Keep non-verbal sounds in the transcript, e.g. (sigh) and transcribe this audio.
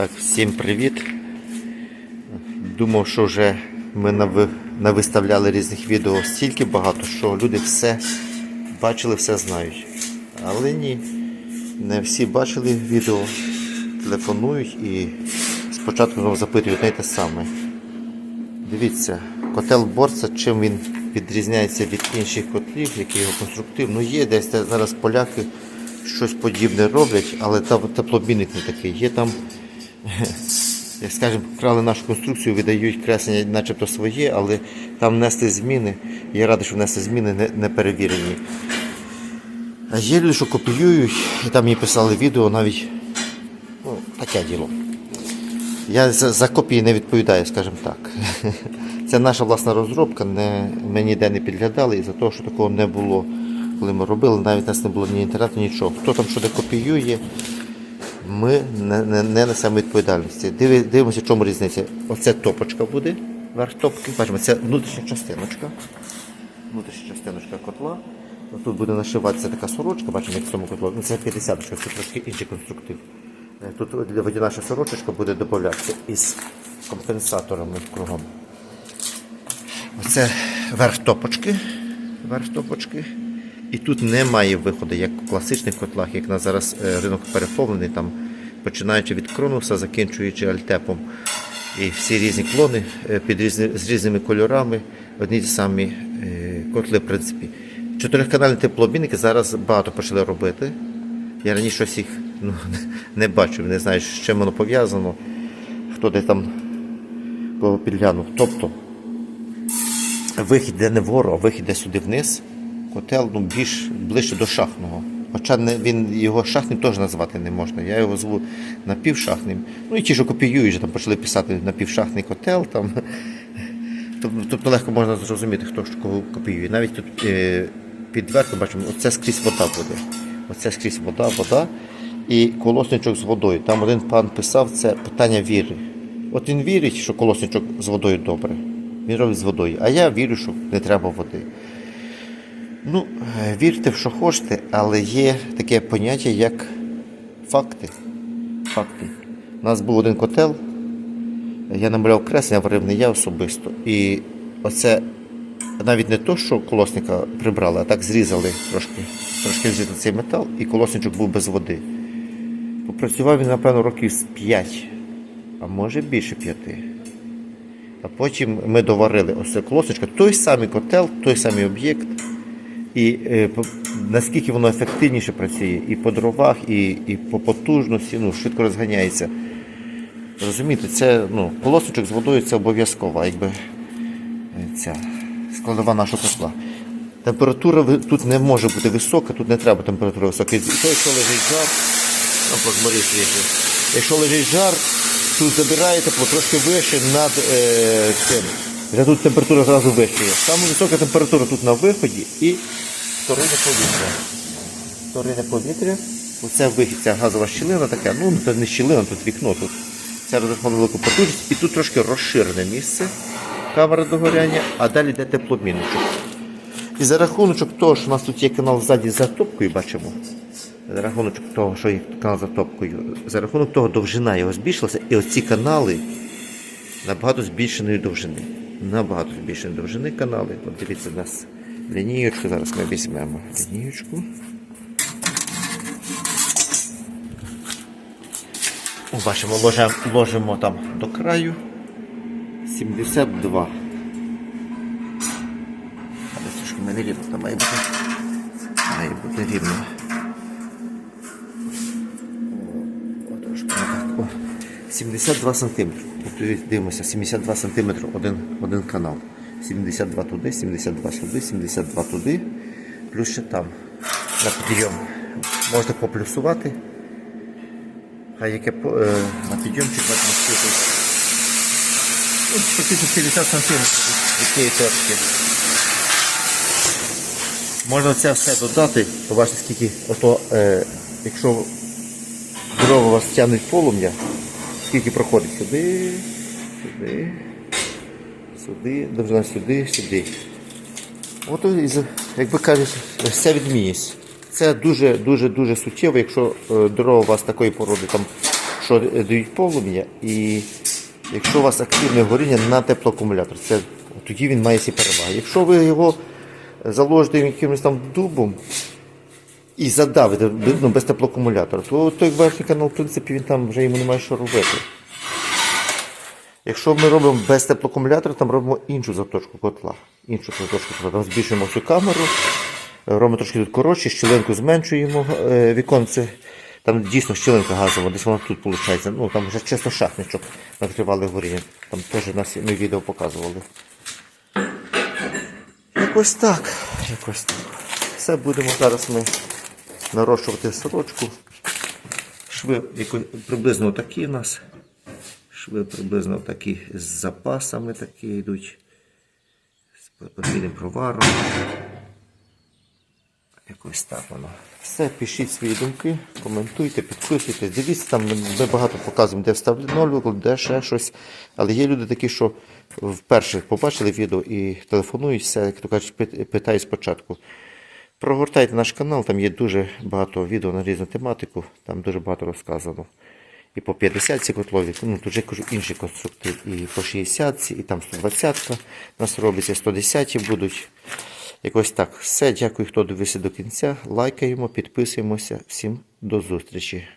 Так, всім привіт. Думав, що вже ми навиставляли різних відео стільки багато, що люди все бачили, все знають. Але ні, не всі бачили відео, телефонують і спочатку знову запитують одне те саме. Дивіться, котел борца, чим він відрізняється від інших котлів, який його конструктив. Ну є десь де зараз поляки щось подібне роблять, але там теплобійник не такий. Є там, як скажемо, вкрали нашу конструкцію, видають креслення начебто своє, але там внесли зміни. Я радий, що внесли зміни не, не перевірені. А є люди, що копіюють, і там мені писали відео навіть ну, таке діло. Я за, за копії не відповідаю, скажімо так. (laughs) Це наша власна розробка, не, ми ніде не підглядали із-за того, що такого не було, коли ми робили, навіть у нас не було ні інтернету, нічого. Хто там що де копіює, ми не, не, не несемо відповідальності. Диви, дивимося, в чому різниця. Оце топочка буде, верх топки. Бачимо, це внутрішня частиночка. Внутрішня частиночка котла. Тут буде нашиватися така сорочка, бачимо, як в цьому котлу. Ну, це 50 це трошки інший конструктив. Е, Тут водяна ще сорочечка буде додатися із компенсаторами кругом. Оце верх топочки. Верх топочки. І тут немає виходу, як в класичних котлах, як на зараз е, ринок переповнений, там, починаючи від кронуса, закінчуючи альтепом. І всі різні клони е, під різні, з різними кольорами, одні ті самі е, котли, в принципі. Чотириканальні теплообмінники зараз багато почали робити. Я раніше їх ну, (laughs) не бачив, не знаю, з чим воно пов'язано, хто де там підглянув. Тобто вихід йде не вгору, а вихід йде сюди вниз. Котел ну, більш ближче до шахтного. Хоча він, його шахтним теж назвати не можна. Я його зву напівшахтним. Ну і ті, що копіюють, там почали писати напівшахтний котел. Там. Тобто легко можна зрозуміти, хто ж кого копіює. Навіть тут е, під верхом бачимо, оце скрізь вода буде. Оце скрізь вода, вода і колосничок з водою. Там один пан писав це питання віри. От він вірить, що колосничок з водою добре. Він робить з водою. А я вірю, що не треба води. Ну, вірте в що хочете, але є таке поняття, як факти. Факти. У нас був один котел, я намаляв креслення, варив не я особисто. І оце навіть не то, що колосника прибрали, а так зрізали трошки, трошки зрізали цей метал, і колосничок був без води. Попрацював він, напевно, років з 5, а може більше 5. А потім ми доварили ось це колосничка, той самий котел, той самий об'єкт. І е, наскільки воно ефективніше працює і по дровах, і, і по потужності, ну, швидко розганяється. Розумієте, це ну, полосочок з водою це обов'язково, якби е, ця складова нашого котла. Температура тут не може бути висока, тут не треба температура висока. Якщо лежить жар, ну. Якщо лежить жар, тут забирає тепло трошки вище над е, цим. Вже тут температура зразу вища. є. Саме висока температура тут на виході і вторинне повітря. Вторинне повітря. Оце вихід, ця газова щілина така, ну це не щілина, тут вікно тут. Це розраховано велику потужність. І тут трошки розширене місце камери догоряння, а далі йде теплобмінничок. І за рахунок того, що у нас тут є канал ззаді за топкою, бачимо. За рахунок того, що є канал за топкою, за рахунок того довжина його збільшилася, і оці канали набагато збільшеної довжини. Набагато збільшеної довжини канали. От дивіться, у нас лінієчку, зараз ми візьмемо лінієчку. Бачимо, ложимо, ложимо там до краю 72. Але трошки мене рівно, там має бути, має бути рівно. О, трошки не так. О, 72 сантиметри. Тобто дивимося, 72 сантиметри один, один канал. 72 туди, 72 сюди, 72 туди, плюс ще там. На підйом. Можна поплюсувати. А яке е, на підйомчик бачимо скільки. Ну, практично 50 сантиметрів від цієї точки. Можна це все додати, побачите, скільки ото, е, якщо дрова у вас тягнуть полум'я, скільки проходить сюди, сюди, сюди, довжина сюди, сюди. От і за- як ви кажете, ось ця відмінність. Це дуже дуже дуже суттєво, якщо е, дрова у вас такої породи там що е, дають полум'я, і якщо у вас активне горіння на теплоакумулятор, це тоді він має всі переваги. Якщо ви його заложите якимось там дубом і задавите ну, без теплоакумулятора, то той верхній канал, в принципі, він там вже йому немає що робити. Якщо ми робимо без теплоакумулятора, там робимо іншу заточку котла. Іншу заточку котла. Там збільшуємо всю камеру, робимо трошки тут коротше, щілинку зменшуємо е, віконце. Там дійсно щілинка газова, десь вона тут виходить. Ну там вже чесно шахничок накривали горіння. Там теж нас ми відео показували. Якось так. Якось так. Все будемо зараз ми нарощувати сорочку. Шви приблизно такі у нас. Шви приблизно такі з запасами такі йдуть. З подвійним проваром. Якось так воно. Все, пишіть свої думки, коментуйте, підписуйтесь. Дивіться, там ми- багато показуємо, де вставлено, де ще щось. Але є люди такі, що вперше побачили відео і телефонують, все, як то кажуть, пит- питають спочатку. Прогортайте наш канал, там є дуже багато відео на різну тематику, там дуже багато розказано. І по 50 ці котлові, ну тут же кажу інші конструкти, і по 60, і там 120-ка. нас робиться, 110 будуть. Якось так. Все, дякую, хто дивився до кінця. Лайкаємо, підписуємося. Всім до зустрічі.